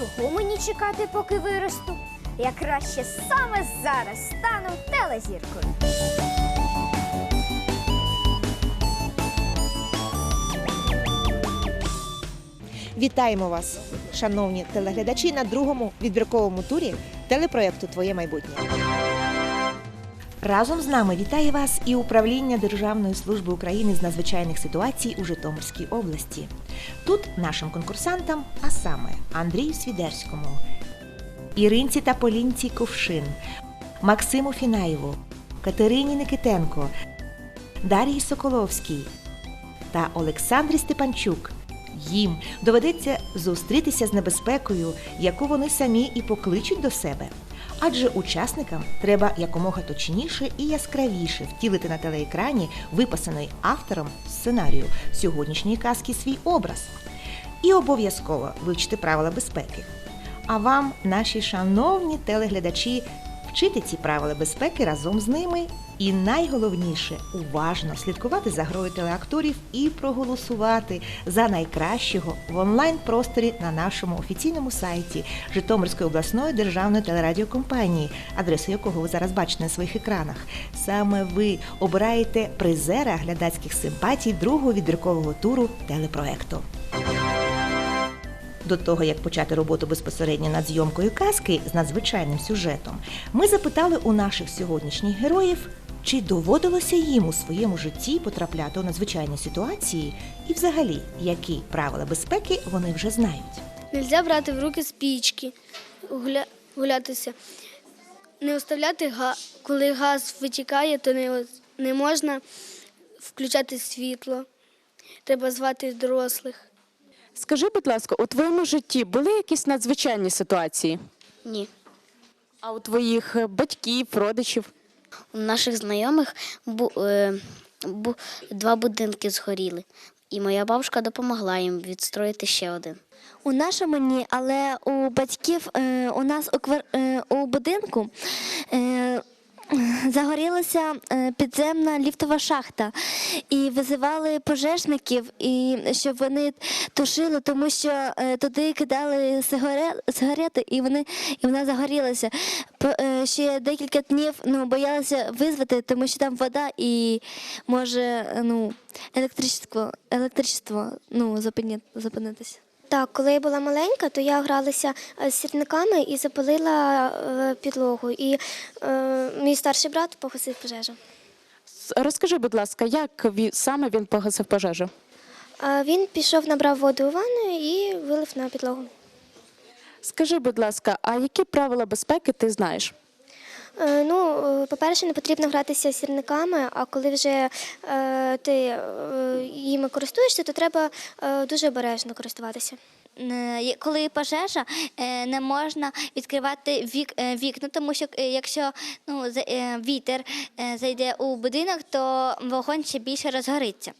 Чого мені чекати, поки виросту? Я краще саме зараз стану телезіркою. Вітаємо вас, шановні телеглядачі, на другому відбірковому турі телепроєкту Твоє майбутнє. Разом з нами вітає вас і управління Державної служби України з надзвичайних ситуацій у Житомирській області. Тут нашим конкурсантам, а саме Андрію Свідерському, Іринці та Полінці Ковшин, Максиму Фінаєву, Катерині Никитенко, Дар'ї Соколовській та Олександрі Степанчук. Їм доведеться зустрітися з небезпекою, яку вони самі і покличуть до себе. Адже учасникам треба якомога точніше і яскравіше втілити на телеекрані виписаний автором сценарію сьогоднішньої казки свій образ. І обов'язково вивчити правила безпеки. А вам, наші шановні телеглядачі, вчити ці правила безпеки разом з ними. І найголовніше уважно слідкувати за грою телеакторів і проголосувати за найкращого в онлайн-просторі на нашому офіційному сайті Житомирської обласної державної телерадіокомпанії, адресу якого ви зараз бачите на своїх екранах. Саме ви обираєте призера глядацьких симпатій другого відбіркового туру телепроекту. До того, як почати роботу безпосередньо над зйомкою казки з надзвичайним сюжетом, ми запитали у наших сьогоднішніх героїв, чи доводилося їм у своєму житті потрапляти у надзвичайні ситуації, і взагалі, які правила безпеки вони вже знають. Нельзя брати в руки спічки, гуля... гулятися. Не оставляти га... коли газ витікає, то не, не можна включати світло. Треба звати дорослих. Скажи, будь ласка, у твоєму житті були якісь надзвичайні ситуації? Ні. А у твоїх е, батьків, родичів? У наших знайомих бу, е, бу, два будинки згоріли, і моя бабушка допомогла їм відстроїти ще один. У нашому ні, але у батьків е, у нас у, квар, е, у будинку е, загорілася е, підземна ліфтова шахта. І визивали пожежників, і щоб вони тушили, тому що е, туди кидали сигарети, і вони і вона загорілася. Е, ще декілька днів ну, боялися визвати, тому що там вода і може ну, електричество, електричество ну, зупинитися. Так, коли я була маленька, то я гралася е, з сірниками і запалила е, підлогу. І е, мій старший брат погасив пожежу. Розкажи, будь ласка, як саме він погасив пожежу? Він пішов, набрав воду у ванну і вилив на підлогу. Скажи, будь ласка, а які правила безпеки ти знаєш? Е, Ну, е, по-перше, не потрібно гратися з сірниками, а коли вже е, ти їми користуєшся, то треба дуже обережно користуватися. Коли пожежа, не можна відкривати вік, вікна, тому що якщо ну, вітер зайде у будинок, то вогонь ще більше розгориться.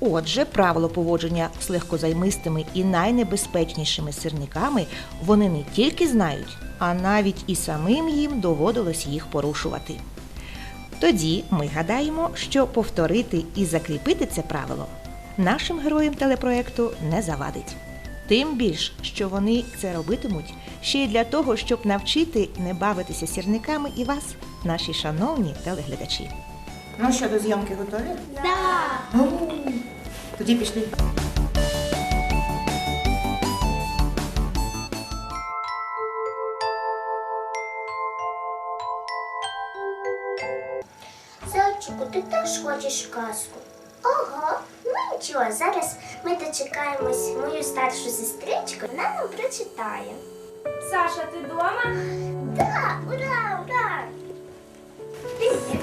Отже, правило поводження з легкозаймистими і найнебезпечнішими сирниками вони не тільки знають, а навіть і самим їм доводилось їх порушувати. Тоді ми гадаємо, що повторити і закріпити це правило нашим героям телепроекту не завадить. Тим більш, що вони це робитимуть ще й для того, щоб навчити не бавитися сірниками і вас, наші шановні телеглядачі. Ну що, до зйомки готові? Так! Тоді пішли. Зайчику, ти теж хочеш казку? Ого, ну нічого, зараз ми дочекаємось мою старшу сестричку, вона нам прочитає. Саша, ти вдома? Так, ура, ура! Привіт.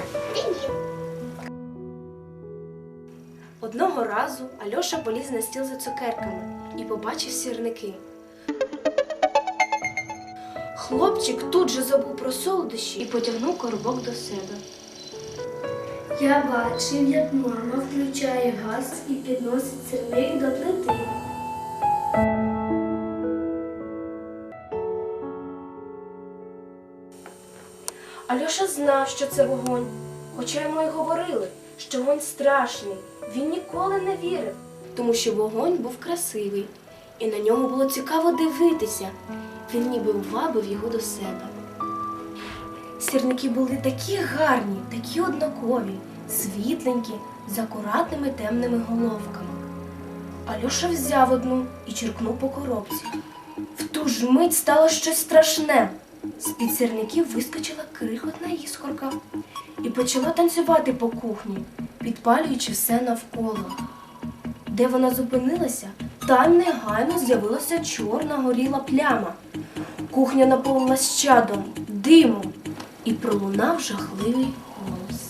Одного разу Альоша поліз на стіл за цукерками і побачив сірники. Хлопчик тут же забув про солодощі і потягнув коробок до себе. Я бачив, як мама включає газ і підносить сирник до плити. Альоша знав, що це вогонь, хоча йому й говорили, що вогонь страшний. Він ніколи не вірив, тому що вогонь був красивий, і на ньому було цікаво дивитися. Він ніби ввабив його до себе. Сірники були такі гарні, такі однакові, світленькі, з акуратними темними головками. Альоша взяв одну і черкнув по коробці. В ту ж мить стало щось страшне. З-під сірників вискочила крихотна іскорка і почала танцювати по кухні, підпалюючи все навколо. Де вона зупинилася, там негайно з'явилася чорна горіла пляма. Кухня наповнилась чадом, димом і пролунав жахливий голос.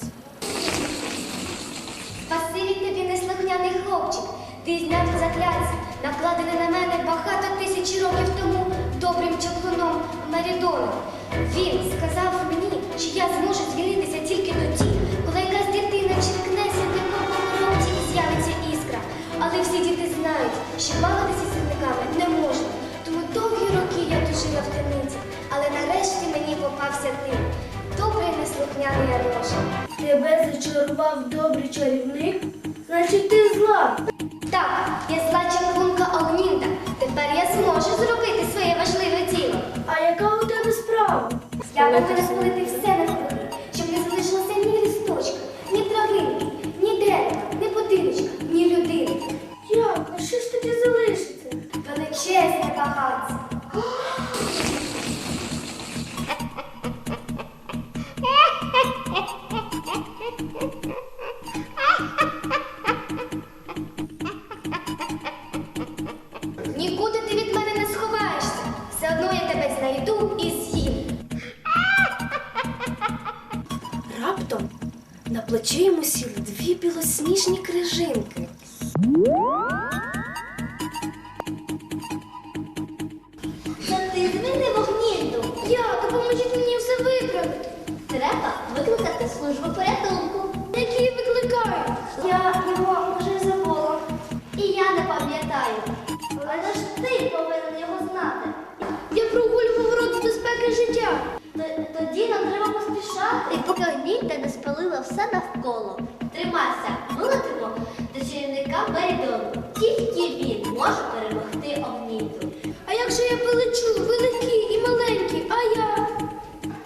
Спасибі тобі, неслухняний хлопчик. Ти зняв закляття, накладене на мене багато тисяч років тому добрим чаклуном Марідоном. Він сказав мені, що я зможу звільнитися тільки тоді, що бавитися сірниками не можна. Тому довгі роки я тужила в темниці, але нарешті мені попався ти. Добрий неслухняний Альоша. Тебе зачарував добрий чарівник, значить ти зла. Так, я зла чаклунка Огнінда. Тепер я зможу зробити своє важливе діло. А яка у тебе справа? Я повинна спалити все тебе і з'їм. Раптом на плече йому сіли дві білосніжні крижинки. Все навколо. Тримайся, вилетимо до чарівника Мерідону. Тільки він може перемогти Огнінду. А якщо я полечу, великий і маленький, а я?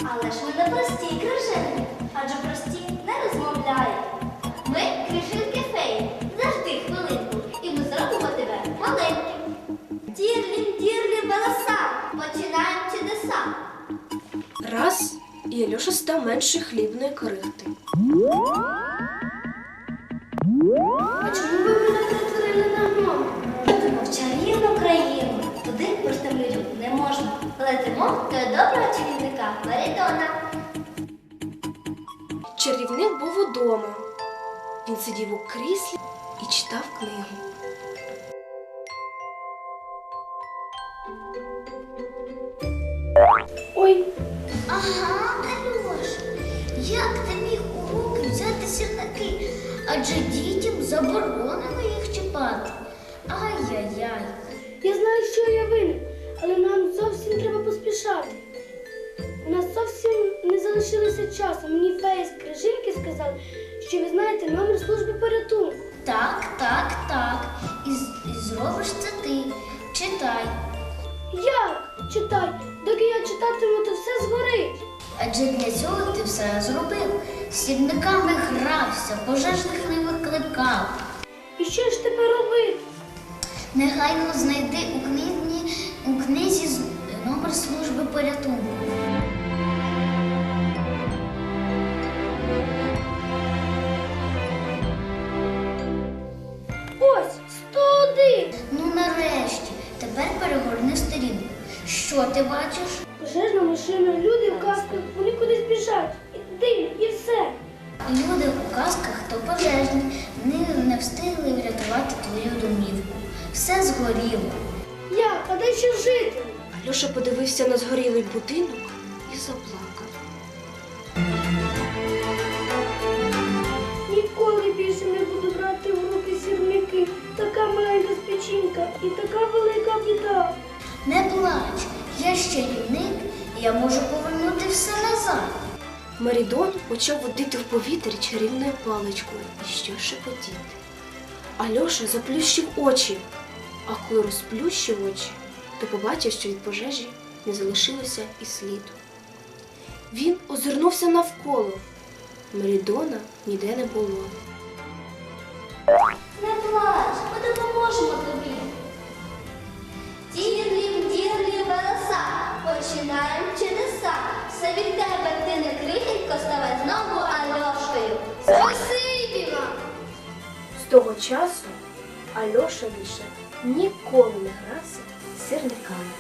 Але ж ми не прості крижинки, адже прості не розмовляють. Ми крижинки феї. Завжди хвилинку, і ми зробимо тебе маленьким. Тірлі, тірлі, белеса, починаємо чудеса. Раз, і Альоша став менше хлібної крихти. А чому ви мене перетворили на гнома? Летимо в чарівну країну. Туди простим не можна. Летимо до доброго чарівника Меридона. Чарівник був удома. Він сидів у кріслі і читав книгу. Ой, Ага, Альош, як ти сірники? Адже дітям заборонено їх чіпати. Ай-яй-яй. я знаю, що я винен, але нам зовсім треба поспішати. У нас зовсім не залишилося часу. Мені фея з крижинки сказав, що ви знаєте номер служби порятунку. Так, так, так. І, і зробиш це ти. Читай. Як? Читай, доки я читатиму, то все згорить. Адже для цього ти все зробив. З сірниками грався, пожежних не викликав. І що ж тепер робити? Негайно знайди у книзі, у книзі номер служби порятунку. Ось 101. Ну нарешті, тепер перегорни сторінку. Що ти бачиш? Машина, люди в касках, вони кудись біжать. І дим, і все. Люди у казках то пожежні, вони не встигли врятувати твою домівку. Все згоріло. Я, а де ще жити? Альоша подивився на згорілий будинок і заплакав. Ніколи більше не буду брати в руки сірники. Така маленька спечінка і така велика біда. Не плач, я ще юник, я можу повернути все назад. Марідон почав водити в повітрі чарівною паличкою і що шепотіти. Альоша заплющив очі, а коли розплющив очі, то побачив, що від пожежі не залишилося і сліду. Він озирнувся навколо. Марідона ніде не було. Не плач, ми допоможемо тобі. Дірлім, часу Альоша більше ніколи не грався з сірниками.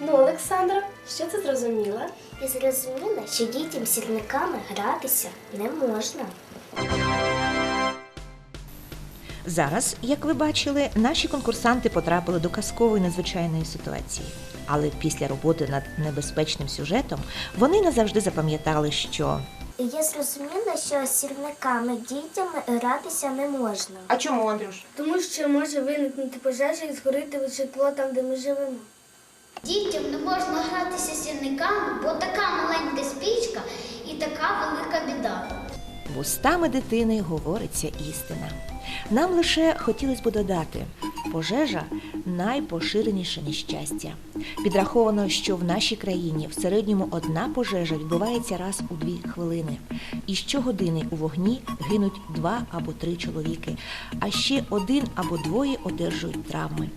Ну, Олександра, що ти зрозуміла? І зрозуміла, що дітям сірниками гратися не можна. Зараз, як ви бачили, наші конкурсанти потрапили до казкової надзвичайної ситуації. Але після роботи над небезпечним сюжетом вони назавжди запам'ятали, що Я зрозуміла, що з сірниками дітям гратися не можна. а чому, Андрюш? Тому що може виникнути пожежа і згорити житло там, де ми живемо. Дітям не можна гратися з сірниками, бо така маленька спічка і така велика біда. Вустами дитини говориться істина. Нам лише хотілося б додати, пожежа найпоширеніше нещастя. Підраховано, що в нашій країні в середньому одна пожежа відбувається раз у дві хвилини. І щогодини у вогні гинуть два або три чоловіки, а ще один або двоє одержують травми.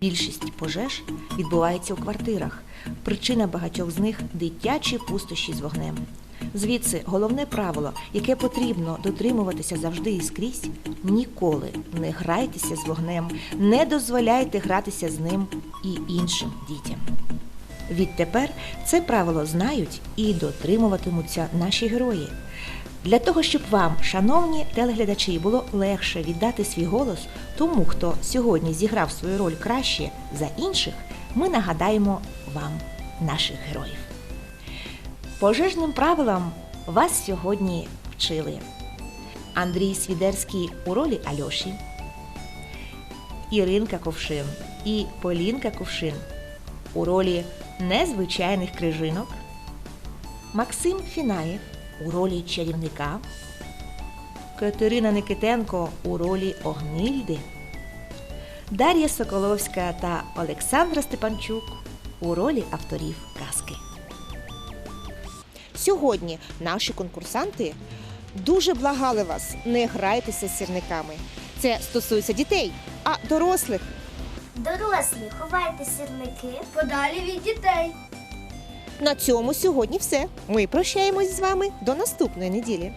Більшість пожеж відбувається у квартирах. Причина багатьох з них дитячі пустощі з вогнем. Звідси головне правило, яке потрібно дотримуватися завжди і скрізь ніколи не грайтеся з вогнем, не дозволяйте гратися з ним і іншим дітям. Відтепер це правило знають і дотримуватимуться наші герої. Для того, щоб вам, шановні телеглядачі, було легше віддати свій голос тому, хто сьогодні зіграв свою роль краще за інших, ми нагадаємо вам наших героїв. Пожежним правилам вас сьогодні вчили. Андрій Свідерський у ролі Альоші, Іринка Ковшин і Полінка Ковшин у ролі незвичайних крижинок, Максим Фінаєв у ролі чарівника, Катерина Никитенко у ролі Огнильди, Дар'я Соколовська та Олександра Степанчук у ролі авторів казки. Сьогодні наші конкурсанти дуже благали вас, не грайтеся з сірниками. Це стосується дітей, а дорослих Дорослі, ховайте сірники. Подалі від дітей. на цьому сьогодні все. Ми прощаємось з вами до наступної неділі.